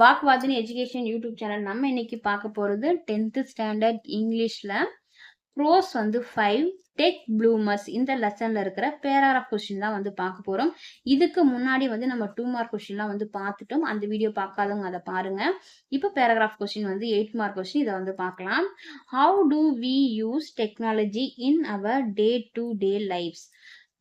வாக்வாதினி education YouTube channel. நம்ம இன்னைக்கு பார்க்க போகிறது டென்த்து ஸ்டாண்டர்ட் இங்கிலீஷில் ப்ரோஸ் வந்து ஃபைவ் டெக் ப்ளூமர்ஸ் இந்த லெசனில் இருக்கிற பேராகிராஃப் கொஷின் தான் வந்து பார்க்க போகிறோம் இதுக்கு முன்னாடி வந்து நம்ம டூ மார்க் கொஷின்லாம் வந்து பார்த்துட்டோம். அந்த வீடியோ பார்க்காதவங்க அதை பாருங்கள் இப்போ பேராகிராஃப் கொஷின் வந்து எயிட் மார்க் கொஷின் இதை வந்து பார்க்கலாம். How to we use technology in our day to day lifes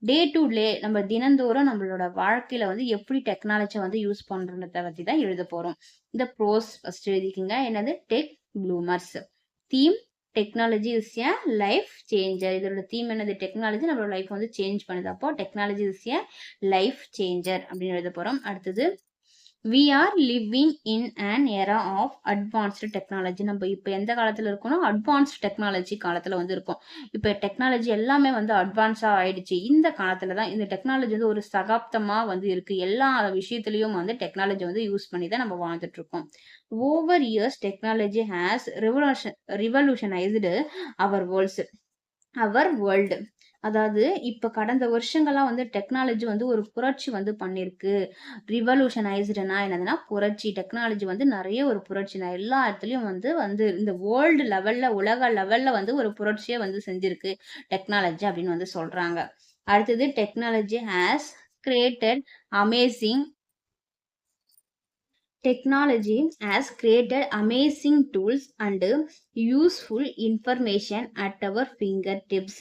day to day நம்ம தினந்தோறும் நம்மளோட வாழ்க்கையில வந்து எப்படி டெக்னாலஜியை வந்து யூஸ் பண்றதை பத்தி தான் எழுத போறோம். இந்த ப்ரோஸ் ஃபர்ஸ்ட் எழுதிக்கங்க. என்னது? Tech bloomers theme technology is a life changer இதோட தீம் என்னது? டெக்னாலஜி நம்மளோட லைஃப் வந்து சேஞ்ச் பண்ணுது. அப்போ technology is a life changer அப்படின்னு எழுத போறோம். அடுத்தது we are living in an era of advanced technology நம்ம இப்போ எந்த காலத்தில் இருக்கோம்னா அட்வான்ஸ்டு டெக்னாலஜி காலத்தில் வந்து இருக்கோம். இப்போ டெக்னாலஜி எல்லாமே வந்து அட்வான்ஸாக ஆயிடுச்சு. இந்த காலத்தில் தான் இந்த டெக்னாலஜி வந்து ஒரு சகாப்தமாக வந்து இருக்குது எல்லா விஷயத்துலையும் வந்து டெக்னாலஜி வந்து யூஸ் பண்ணி தான் நம்ம வாழ்ந்துட்டுருக்கோம் over years technology has revolution revolutionised our worlds our world அதாவது இப்போ கடந்த வருஷங்கள்லாம் வந்து டெக்னாலஜி வந்து ஒரு புரட்சி வந்து பண்ணியிருக்கு ரிவல்யூஷனைஸ்டுனா என்னதுன்னா புரட்சி. டெக்னாலஜி வந்து நிறைய ஒரு புரட்சி. நான் எல்லா இடத்துலையும் வந்து வந்து இந்த வேர்ல்டு லெவலில் உலக லெவலில் வந்து ஒரு புரட்சியை வந்து செஞ்சுருக்கு டெக்னாலஜி அப்படின்னு வந்து சொல்கிறாங்க அடுத்தது technology has created amazing technology technology created amazing tools and useful information at our finger tips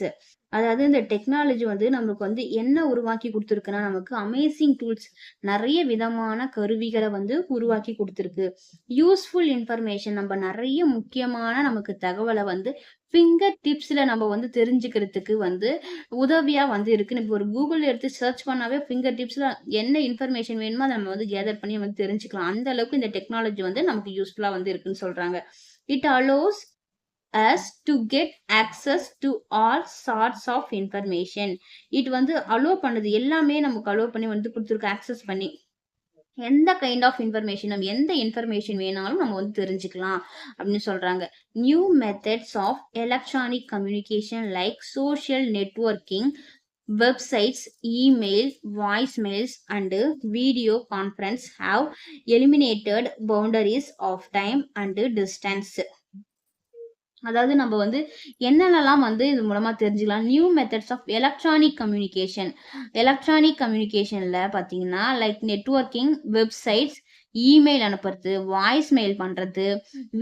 அதாவது இந்த டெக்னாலஜி வந்து நமக்கு வந்து என்ன உருவாக்கி கொடுத்துருக்குன்னா நமக்கு அமேசிங் டூல்ஸ் நிறைய விதமான கருவிகளை வந்து உருவாக்கி கொடுத்துருக்கு. யூஸ்ஃபுல் இன்ஃபர்மேஷன் நம்ம நிறைய முக்கியமான நமக்கு தகவலை வந்து ஃபிங்கர் டிப்ஸில் நம்ம வந்து தெரிஞ்சுக்கிறதுக்கு வந்து உதவியாக வந்து இருக்குன்னு இப்போ ஒரு கூகுள் எடுத்து சர்ச் பண்ணாவே ஃபிங்கர் டிப்ஸில் என்ன இன்ஃபர்மேஷன் வேணுமோ அதை நம்ம வந்து கேதர் பண்ணி வந்து தெரிஞ்சுக்கலாம். அந்த அளவுக்கு இந்த டெக்னாலஜி வந்து நமக்கு யூஸ்ஃபுல்லாக வந்து இருக்குன்னு சொல்கிறாங்க it allows us to get access to all sorts of information. It வந்து அலோ பண்ணுது. எல்லாமே நமக்கு அலோ பண்ணி வந்து கொடுத்துருக்கு ஆக்சஸ் பண்ணி. எந்த கைண்ட் ஆஃப் இன்ஃபர்மேஷன் நம்ம எந்த இன்ஃபர்மேஷன் வேணாலும் நம்ம வந்து தெரிஞ்சுக்கலாம் அப்படின்னு சொல்கிறாங்க new methods of electronic communication like social networking websites email voice mails and video conference have eliminated boundaries of time and distance அதாவது நம்ம வந்து என்னென்னலாம் வந்து இது மூலமாக தெரிஞ்சுக்கலாம்? New methods of electronic communication electronic கம்யூனிகேஷனில் பார்த்தீங்கன்னா லைக் நெட்ஒர்க்கிங் வெப்சைட்ஸ் இமெயில் அனுப்புறது வாய்ஸ் மெயில் பண்ணுறது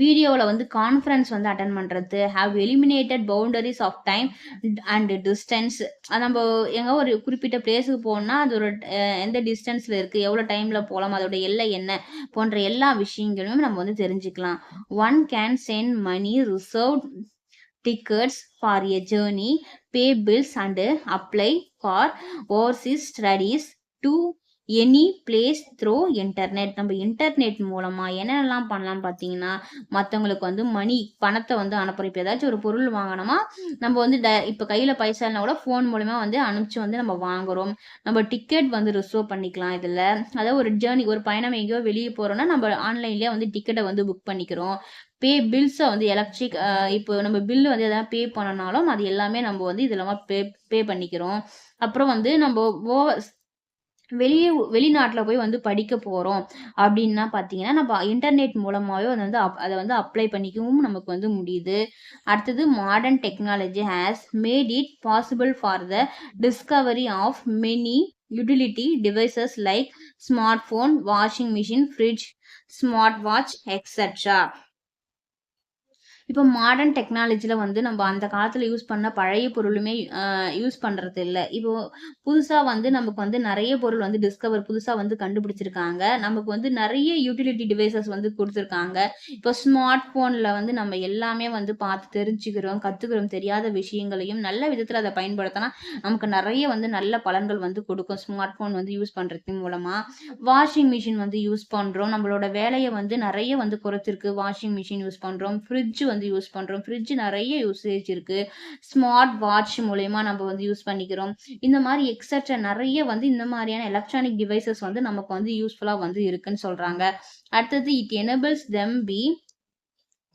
வீடியோவில் வந்து கான்ஃபரன்ஸ் வந்து அட்டன் பண்ணுறது have eliminated boundaries of time and distance நம்ம எங்கே ஒரு குறிப்பிட்ட பிளேஸுக்கு போகணும்னா அது ஒரு எந்த டிஸ்டன்ஸில் இருக்குது எவ்வளோ டைமில் போகலாம் அதோட எல்லை என்ன போன்ற எல்லா விஷயங்களும் நம்ம வந்து தெரிஞ்சுக்கலாம். One can send money reserve tickets for a journey pay bills and apply for overseas studies to any place through internet நம்ம இன்டர்நெட் மூலமாக என்னென்னலாம் பண்ணலாம் பார்த்தீங்கன்னா மற்றவங்களுக்கு வந்து மணி பணத்தை வந்து அனுப்புகிறோம் இப்போ ஏதாச்சும் ஒரு பொருள் வாங்கினோமா நம்ம வந்து ட இப்போ கையில் பைசா இல்லைனா கூட ஃபோன் மூலமா வந்து அனுப்பிச்சு வந்து நம்ம வாங்குறோம். நம்ம டிக்கெட் வந்து ரிசர்வ் பண்ணிக்கலாம் இதில். அதாவது ஒரு ஜேர்னி ஒரு பயணம் எங்கேயோ வெளியே போகிறோம்னா நம்ம ஆன்லைன்லேயே வந்து டிக்கெட்டை வந்து புக் பண்ணிக்கிறோம். பே பில்ஸை வந்து எலக்ட்ரிக் இப்போ நம்ம பில்லு வந்து எதாவது பே பண்ணனாலும் அது எல்லாமே நம்ம வந்து இதில் பே பே பண்ணிக்கிறோம். அப்புறம் வந்து நம்ம ஓவர் வெளியே வெளிநாட்டில் போய் வந்து படிக்க போகிறோம் அப்படின்னா பார்த்தீங்கன்னா நம்ம இன்டர்நெட் மூலமாகவே வந்து அப் அதை வந்து அப்ளை பண்ணிக்கவும் நமக்கு வந்து முடியுது. அடுத்தது modern technology has made it possible for the discovery of many utility devices like smart phone washing machine fridge smart watch extra இப்போ மாடர்ன் டெக்னாலஜியில் வந்து நம்ம அந்த காலத்தில் யூஸ் பண்ண பழைய பொருளுமே யூஸ் பண்ணுறது இல்லை. இப்போ புதுசாக வந்து நமக்கு வந்து நிறைய பொருள் வந்து டிஸ்கவர் புதுசாக வந்து கண்டுபிடிச்சிருக்காங்க. நமக்கு வந்து நிறைய யூட்டிலிட்டி டிவைசஸ் வந்து கொடுத்துருக்காங்க. இப்போ ஸ்மார்ட் ஃபோனில் வந்து நம்ம எல்லாமே வந்து பார்த்து தெரிஞ்சுக்கிறோம் கற்றுக்கிறோம் தெரியாத விஷயங்களையும் நல்ல விதத்தில் அதை பயன்படுத்தினா நமக்கு நிறைய வந்து நல்ல பலன்கள் வந்து கொடுக்கும். ஸ்மார்ட் ஃபோன் வந்து யூஸ் பண்ணுறது மூலமாக வாஷிங் மிஷின் வந்து யூஸ் பண்ணுறோம் நம்மளோட வேலையை வந்து நிறைய வந்து குறைச்சிருக்கு. வாஷிங் மிஷின் யூஸ் பண்ணுறோம் ஃப்ரிட்ஜ் வந்து யூஸ் பண்ணுறோம் ஃப்ரிட்ஜ் நிறைய யூசேஜ் இருக்குது ஸ்மார்ட் வாட்ச் மூலயமா நம்ம வந்து யூஸ் பண்ணிக்கிறோம். இந்த மாதிரி எக்ஸட்ரா நிறைய வந்து இந்த மாதிரியான எலக்ட்ரானிக் டிவைசஸ் வந்து நமக்கு வந்து யூஸ்ஃபுல்லாக வந்து இருக்குன்னு சொல்கிறாங்க அடுத்தது it enables them be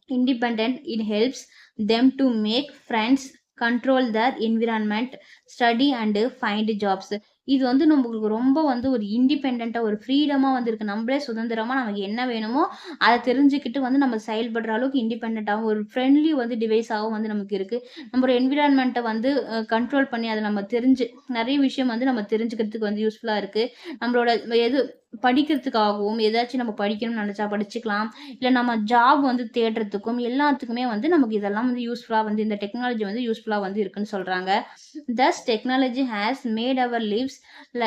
independent it helps them to make friends control their environment study and find jobs இது வந்து நம்மளுக்கு ரொம்ப வந்து ஒரு இண்டிபெண்டன்ட்டா ஒரு ஃப்ரீடமாக வந்து நம்மளே சுதந்திரமாக நமக்கு என்ன வேணுமோ, அதை தெரிஞ்சுக்கிட்டு வந்து நம்ம செயல்படுற அளவுக்கு இண்டிபெண்ட்டாகவும் ஒரு ஃப்ரெண்ட்லி வந்து டிவைஸாகவும் வந்து நமக்கு இருக்குது நம்ம ஒரு என்விரான்மெண்ட்டை வந்து கண்ட்ரோல் பண்ணி அதை நம்ம தெரிஞ்சு நிறைய விஷயம் வந்து நம்ம தெரிஞ்சுக்கிறதுக்கு வந்து யூஸ்ஃபுல்லாக இருக்குது நம்மளோட எது படிக்கிறதுக்காகவும், ஏதாச்சும் நம்ம படிக்கணும்னு நினச்சா படிச்சுக்கலாம். இல்லை நம்ம ஜாப் வந்து தேடுறதுக்கும், எல்லாத்துக்குமே வந்து நமக்கு இதெல்லாம் வந்து யூஸ்ஃபுல்லாக வந்து இந்த டெக்னாலஜி வந்து யூஸ்ஃபுல்லாக வந்து இருக்குன்னு சொல்கிறாங்க thus technology has made our lives ல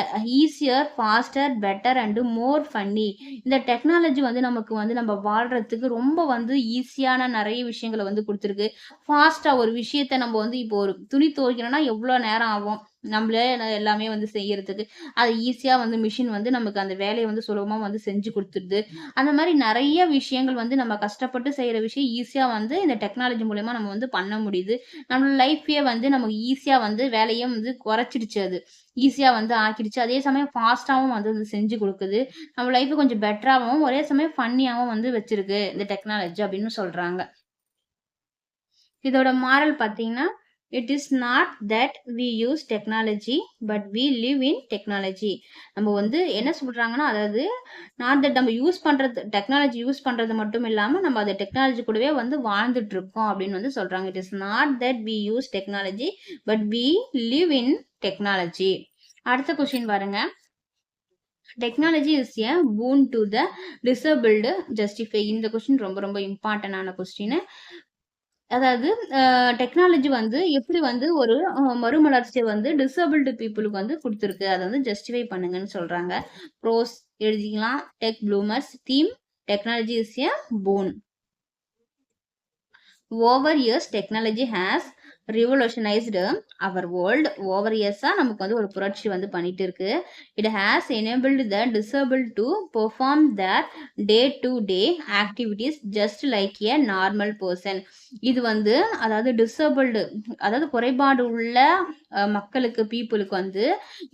faster, better and more funny. இந்த டெக்னாலஜி வந்து நமக்கு வந்து நம்ம வாழ்கிறதுக்கு ரொம்ப வந்து ஈஸியான நிறைய விஷயங்கள வந்து கொடுத்துருக்கு ஃபாஸ்ட்டாக ஒரு விஷயத்த நம்ம வந்து இப்போ ஒரு துணி துவைக்கணும்னா எவ்வளோ நேரம் ஆகும்? நம்மளே எல்லாமே வந்து செய்யறதுக்கு. அது ஈஸியா வந்து மிஷின் வந்து நமக்கு அந்த வேலையை வந்து சுலபமா வந்து செஞ்சு கொடுத்துருது அந்த மாதிரி நிறைய விஷயங்கள் வந்து நம்ம கஷ்டப்பட்டு செய்கிற விஷயம் ஈஸியா வந்து இந்த டெக்னாலஜி மூலயமா நம்ம வந்து பண்ண முடியுது. நம்ம லைஃப்பே வந்து நமக்கு ஈஸியா வந்து வேலையும் வந்து குறைச்சிடுச்சு அது. ஈஸியா வந்து ஆக்கிடுச்சு. அதே சமயம் ஃபாஸ்ட்டாகவும் வந்து செஞ்சு கொடுக்குது நம்ம லைஃப் கொஞ்சம் பெட்டராகவும் ஒரே சமயம் ஃபன்னியாகவும் வந்து வச்சிருக்கு இந்த டெக்னாலஜி அப்படின்னு சொல்றாங்க. இதோட மாரல் பார்த்தீங்கன்னா, it is not that we use technology, but we live in technology. நம்ம வந்து என்ன சொல்கிறாங்கன்னா அதாவது நாட் தட் நம்ம யூஸ் பண்ணுறது டெக்னாலஜி யூஸ் பண்ணுறது மட்டும் இல்லாமல் நம்ம அந்த டெக்னாலஜி கூடவே வந்து வாழ்ந்துட்டு இருக்கோம் அப்படின்னு வந்து சொல்கிறாங்க it is not that we use technology, but we live in technology. அடுத்த கொஸ்டின் பாருங்க. Technology is a boon to the disabled justify. இந்த கொஸ்டின் ரொம்ப ரொம்ப இம்பார்ட்டண்டான கொஸ்டினு. அதாவது டெக்னாலஜி வந்து எப்படி வந்து ஒரு மறுமலர்ச்சியை வந்து டிசபிள்டு பீப்பிளுக்கு வந்து கொடுத்துருக்கு அதை வந்து ஜஸ்டிஃபை பண்ணுங்கன்னு சொல்றாங்க. ப்ரோஸ் எழுதிக்கலாம். Tech bloomers theme technology is a boon. Over years technology has revolutionised our world over இயர்ஸாக நமக்கு வந்து ஒரு புரட்சி வந்து பண்ணிட்டு இருக்கு. It has enabled the disable to perform the day to day activities just like a normal person இது வந்து அதாவது டிசபிள்டு அதாவது குறைபாடு உள்ள மக்களுக்கு பீப்புளுக்கு வந்து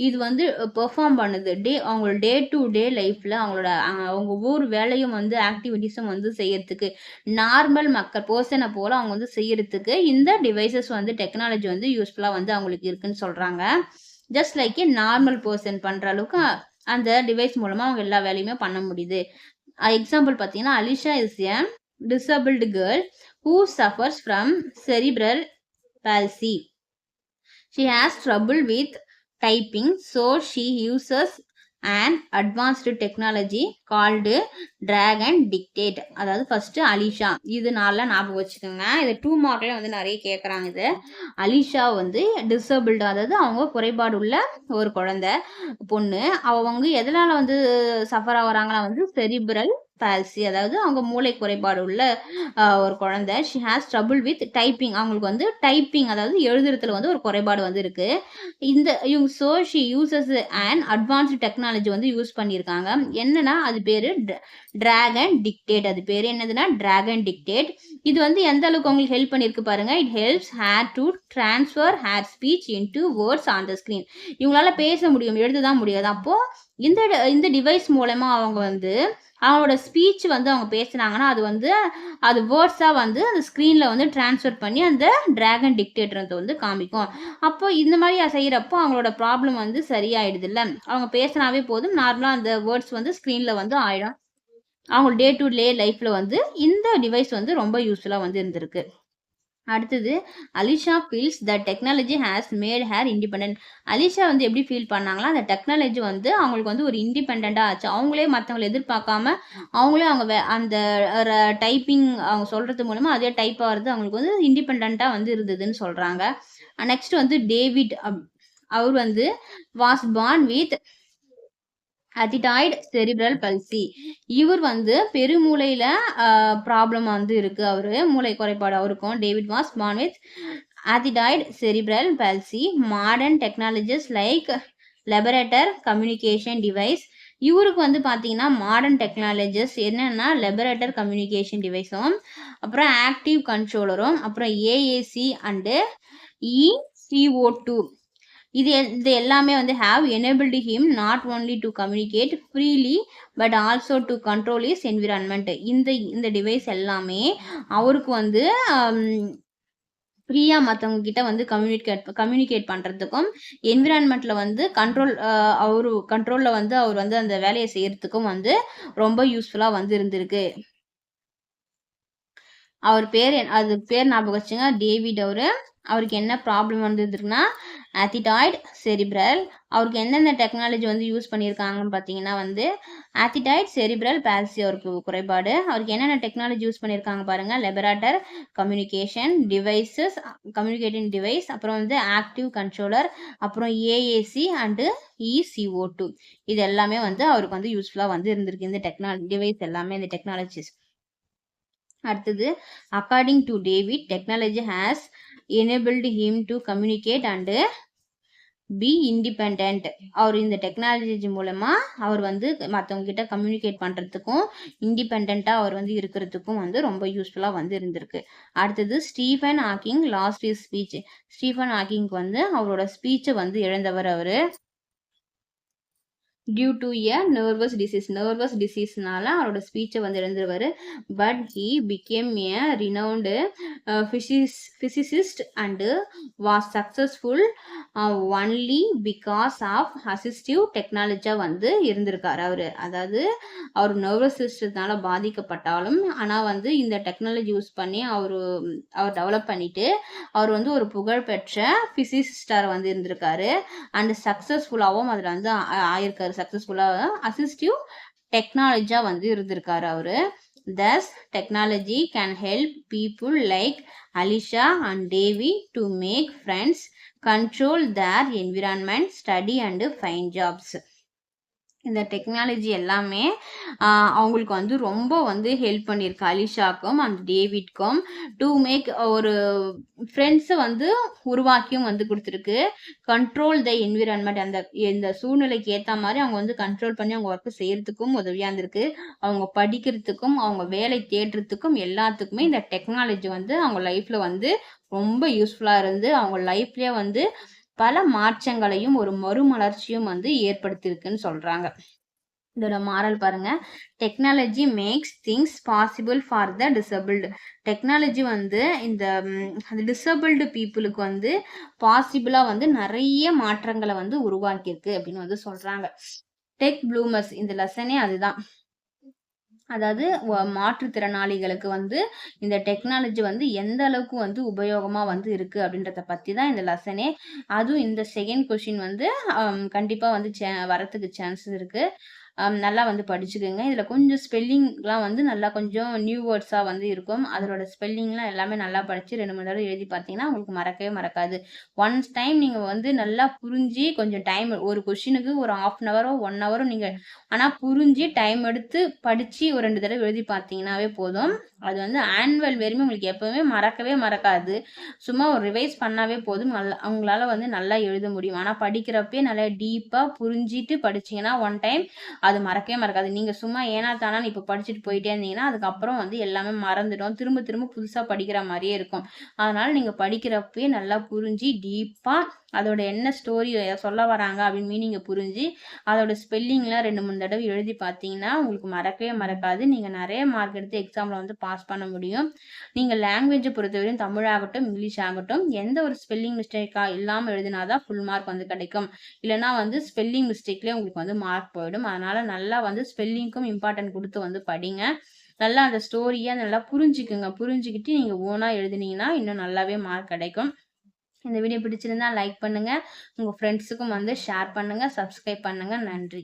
இது வந்து பெர்ஃபார்ம் பண்ணுது. டே அவங்களோட டே டு டே லைஃப்பில் அவங்களோட அவங்க ஒவ்வொரு வேலையும் வந்து ஆக்டிவிட்டீஸும் வந்து செய்யறதுக்கு நார்மல் மக்கள் பர்சனை போல அவங்க வந்து செய்யறதுக்கு இந்த டிவைசஸ் வந்து டெக்னாலஜி வந்து யூஸ்ஃபுல்லாக வந்து அவங்களுக்கு இருக்குன்னு சொல்கிறாங்க ஜஸ்ட் லைக் நார்மல் பர்சன் பண்ணுற அளவுக்கு அந்த டிவைஸ் மூலமாக அவங்க எல்லா வேலையுமே பண்ண முடியுது. Uh, எக்ஸாம்பிள் பார்த்தீங்கன்னா, Alisha is a disabled girl who suffers from cerebral palsy. She has trouble with typing so she uses and advanced technology called Dragon Dictate அதாவது ஃபர்ஸ்ட் அலிஷா. இது நாளில் ஞாபகம் வச்சுக்கோங்க. இது டூ மார்க்ல வந்து நிறைய கேட்குறாங்க இது. அலிஷா வந்து டிசபிள்டு அதாவது அவங்க குறைபாடு உள்ள ஒரு குழந்தை, பொண்ணு. அவங்க எதனால வந்து சஃபர் ஆகுறாங்களா வந்து செரிபிரல் பால்சி அதாவது அவங்க மூளை குறைபாடு உள்ள ஒரு குழந்தை. She has trouble with typing. அவங்களுக்கு வந்து டைப்பிங் அதாவது எழுதுறதுல வந்து ஒரு குறைபாடு வந்து இருக்கு. இந்த இவங்க so she uses and advanced technology வந்து யூஸ் பண்ணியிருக்காங்க. என்னன்னா அது பேரு டிராகன் டிக்டேட். அது பேர் என்னதுன்னா டிராகன் டிக்டேட். இது வந்து எந்த அளவுக்கு அவங்களுக்கு ஹெல்ப் பண்ணியிருக்கு பாருங்க. It helps her to transfer her speech into words on the screen. இவங்களால பேச முடியும். எழுத தான் முடியாது. அப்போ இந்த இந்த டிவைஸ் மூலமா அவங்க வந்து அவங்களோட ஸ்பீச் வந்து அவங்க பேசுனாங்கன்னா, அது வந்து அது வேர்ட்ஸாக வந்து அந்த ஸ்க்ரீனில் வந்து டிரான்ஸ்ஃபர் பண்ணி அந்த ட்ராகன் அண்ட் வந்து காமிக்கும். அப்போ இந்த மாதிரி செய்கிறப்போ அவங்களோட ப்ராப்ளம் வந்து சரியாயிடுதுல்ல. அவங்க பேசினாவே போதும். நார்மலாக அந்த வேர்ட்ஸ் வந்து ஸ்க்ரீனில் வந்து ஆயிடும். அவங்க டே டு டே லைஃப்பில் வந்து இந்த டிவைஸ் வந்து ரொம்ப யூஸ்ஃபுல்லாக வந்து இருந்திருக்கு. அடுத்தது Alisha feels the technology has made her independent. Alisha வந்து எப்படி ஃபீல் பண்ணாங்கன்னா, அந்த டெக்னாலஜி வந்து அவங்களுக்கு வந்து ஒரு இண்டிபெண்ட்டாக ஆச்சு. அவங்களே மற்றவங்களை எதிர்பார்க்காம, அவங்களே அவங்க வே அந்த டைப்பிங் அவங்க சொல்கிறது மூலமாக அதே டைப் ஆகிறது அவங்களுக்கு வந்து இண்டிபெண்ட்டாக வந்து இருந்ததுன்னு சொல்கிறாங்க நெக்ஸ்ட் வந்து டேவிட் அப் அவர் வந்து was born with athetoid cerebral palsy. இவர் வந்து பெருமூளையில் ப்ராப்ளம் வந்து இருக்குது அவர் மூளை குறைபாடு அவருக்கும். David was born with athetoid cerebral palsy. Modern technologies like Liberator communication device. இவருக்கு வந்து பார்த்தீங்கன்னா, மாடர்ன் டெக்னாலஜிஸ் என்னென்னா லெபரேட்டர் கம்யூனிகேஷன் டிவைஸும், அப்புறம் ஆக்டிவ் கண்ட்ரோலரும், அப்புறம் ஏஏசி அண்டு இசிஓ டூ இது இது எல்லாமே வந்து have enabled him not only to communicate freely but also to control is environment இந்த இந்த டிவைஸ் எல்லாமே அவருக்கு வந்து um, ஃப்ரீயாக ஃப்ரீயா கிட்ட வந்து கம்யூனிகேட் கம்யூனிகேட் பண்ணுறதுக்கும் என்விரான்மெண்ட்டில் வந்து கண்ட்ரோல் அவர் அவரு வந்து அவர் வந்து அந்த வேலையை செய்கிறதுக்கும் வந்து ரொம்ப யூஸ்ஃபுல்லாக வந்து இருந்திருக்கு. அவர் பேர் அது பேர் ஞாபகம் வச்சுங்க. டேவிட் அவரு. அவருக்கு என்ன ப்ராப்ளம் வந்துருக்குன்னா ஆத்திடாய்டு செரிப்ரல். அவருக்கு எந்தெந்த டெக்னாலஜி வந்து யூஸ் பண்ணியிருக்காங்கன்னு பார்த்தீங்கன்னா வந்து, ஆத்திடாய்ட் செரிப்ரல் பால்சி அவருக்கு குறைபாடு. அவருக்கு என்னென்ன டெக்னாலஜி யூஸ் பண்ணியிருக்காங்க பாருங்கள் லெபராட்டர் கம்யூனிகேஷன், டிவைஸஸ் கம்யூனிகேட்டிங் டிவைஸ், அப்புறம் வந்து ஆக்டிவ் கண்ட்ரோலர், அப்புறம் ஏஏசி அண்டு இசிஓ2 இது எல்லாமே வந்து அவருக்கு வந்து யூஸ்ஃபுல்லாக வந்து இருந்திருக்கு. இந்த டெக்னாலஜி டிவைஸ் எல்லாமே இந்த டெக்னாலஜிஸ். அடுத்தது, according to David, technology has enabled him to communicate and be independent. அவர் இந்த டெக்னாலஜி மூலமா அவர் வந்து மற்றவங்ககிட்ட கம்யூனிகேட் பண்ணுறதுக்கும் இண்டிபெண்ட்டாக அவர் வந்து இருக்கிறதுக்கும் வந்து ரொம்ப யூஸ்ஃபுல்லாக வந்து இருந்திருக்கு. அடுத்தது Stephen Hawking lost is speech. Stephen ஹாக்கிங்க்கு வந்து அவரோட ஸ்பீச்சை வந்து இழந்தவர் அவர் due to a nervous disease. Nervous டிசீஸ்னால அவரோட ஸ்பீச்சை வந்து இழந்துருவாரு. But he became a renowned phys physicist and was successful only because of assistive டெக்னாலஜியாக வந்து இருந்திருக்கார் அவர் அதாவது அவர் நர்வஸ் சிஸ்டத்தினால பாதிக்கப்பட்டாலும், ஆனால் வந்து இந்த டெக்னாலஜி யூஸ் பண்ணி அவர் அவர் டெவலப் பண்ணிட்டு, அவர் வந்து ஒரு புகழ்பெற்ற ஃபிசிசிஸ்டார் வந்து இருந்திருக்காரு. அண்ட் சக்ஸஸ்ஃபுல்லாகவும் அதில் வந்து ஆ ஆயிருக்காரு. சக்ஸஸ்ஃபுல்லாக அசிஸ்டிவ் டெக்னாலஜியா வந்து இருந்திருக்காரு அவரு. Thus technology can help people like Alisha and Davy to make friends control their environment study and find jobs. இந்த டெக்னாலஜி எல்லாமே அவங்களுக்கு வந்து ரொம்ப வந்து ஹெல்ப் பண்ணியிருக்கு. அலிஷாக்கும், அந்த டேவிட்க்கும் டூ மேக் ஒரு ஃப்ரெண்ட்ஸை வந்து உருவாக்கியும் வந்து கொடுத்துருக்கு கண்ட்ரோல் த என்விரான்மெண்ட் அந்த இந்த சூழ்நிலைக்கு ஏற்ற மாதிரி அவங்க வந்து கண்ட்ரோல் பண்ணி அவங்க ஒர்க் செய்கிறதுக்கும் உதவியாக இருந்திருக்கு. அவங்க படிக்கிறதுக்கும், அவங்க வேலை தேடுறதுக்கும் எல்லாத்துக்குமே இந்த டெக்னாலஜி வந்து அவங்க லைஃப்பில் வந்து ரொம்ப யூஸ்ஃபுல்லாக இருந்து, அவங்க லைஃப்லேயே வந்து பல மாற்றங்களையும், ஒரு மறுமலர்ச்சியும் வந்து ஏற்படுத்தியிருக்குன்னு சொல்றாங்க. இதோட மாரல் பாருங்க. Technology makes things possible for the disabled technology வந்து இந்த டிசபிள்டு பீப்புளுக்கு வந்து பாசிபிளாக வந்து நிறைய மாற்றங்களை வந்து உருவாக்கியிருக்கு அப்படின்னு வந்து சொல்கிறாங்க டெக் ப்ளூமர்ஸ் இந்த லெசனே அதுதான். அதாவது மாற்றுத்திறனாளிகளுக்கு வந்து இந்த டெக்னாலஜி வந்து எந்த அளவுக்கு வந்து உபயோகமாக வந்து இருக்குது அப்படின்றத பற்றி தான் இந்த லெசனே. அதுவும் இந்த செகண்ட் கொஷின் வந்து கண்டிப்பாக வந்து சே வரத்துக்கு சான்சஸ் இருக்குது நல்லா வந்து படிச்சுக்கோங்க இதில் கொஞ்சம் ஸ்பெல்லிங்லாம் வந்து நல்லா கொஞ்சம் நியூ வேர்ட்ஸாக வந்து இருக்கும். அதோட ஸ்பெல்லிங்லாம் எல்லாமே நல்லா படித்து ரெண்டு மூணு தடவை எழுதி பார்த்தீங்கன்னா, உங்களுக்கு மறக்கவே மறக்காது. ஒன்ஸ் டைம் நீங்கள் வந்து நல்லா புரிஞ்சு கொஞ்சம் டைம் ஒரு கொஷினுக்கு ஒரு 1/2 அன் ஹவரோ, ஒன் ஹவரோ நீங்கள் ஆனால் புரிஞ்சு டைம் எடுத்து படித்து ஒரு ரெண்டு தடவை எழுதி பார்த்தீங்கன்னாவே போதும். அது வந்து ஆனுவல் வரையுமே உங்களுக்கு எப்போவுமே மறக்கவே மறக்காது. சும்மா ஒரு ரிவைஸ் பண்ணாவே போதும். நல்லா அவங்களால வந்து நல்லா எழுத முடியும். ஆனால் படிக்கிறப்பே நல்லா டீப்பாக புரிஞ்சிட்டு படிச்சீங்கன்னா, ஒன் டைம் அது மறக்கவே மறக்காது. நீங்கள் சும்மா ஏன்னா தானான்னு இப்போ படிச்சுட்டு போயிட்டே இருந்தீங்கன்னா, அதுக்கப்புறம் வந்து எல்லாமே மறந்துடும். திரும்ப திரும்ப புதுசாக படிக்கிற மாதிரியே இருக்கும். அதனால் நீங்கள் படிக்கிறப்பயே நல்லா புரிஞ்சு டீப்பாக அதோட என்ன ஸ்டோரி சொல்ல வராங்க அப்படின்னு மீனிங்கை புரிஞ்சு, அதோட ஸ்பெல்லிங்லாம் ரெண்டு மூணு தடவை எழுதி பார்த்தீங்கன்னா, உங்களுக்கு மறக்கவே மறக்காது. நீங்கள் நிறைய மார்க் எடுத்து எக்ஸாமில் வந்து பாஸ் பண்ண முடியும். நீங்கள் லாங்குவேஜை பொறுத்தவரையும் தமிழாகட்டும் இங்கிலீஷ் ஆகட்டும், எந்த ஒரு ஸ்பெல்லிங் மிஸ்டேக்காக இல்லாமல் எழுதினா தான் ஃபுல் மார்க் வந்து கிடைக்கும். இல்லைனா வந்து ஸ்பெல்லிங் மிஸ்டேக்லேயே உங்களுக்கு வந்து மார்க் போயிடும். அதனால் நல்லா வந்து ஸ்பெல்லிங்க்கும் இம்பார்ட்டன்ட் கொடுத்து வந்து படிங்க. நல்லா அந்த ஸ்டோரியை நல்லா புரிஞ்சுக்குங்க. புரிஞ்சுக்கிட்டு நீங்கள் ஓனாக எழுதுனீங்கன்னா இன்னும் நல்லாவே மார்க் கிடைக்கும். இந்த வீடியோ பிடிச்சிருந்தா லைக் பண்ணுங்கள் உங்கள் ஃப்ரெண்ட்ஸுக்கும் வந்து ஷேர் பண்ணுங்கள் சப்ஸ்கிரைப் பண்ணுங்கள் நன்றி.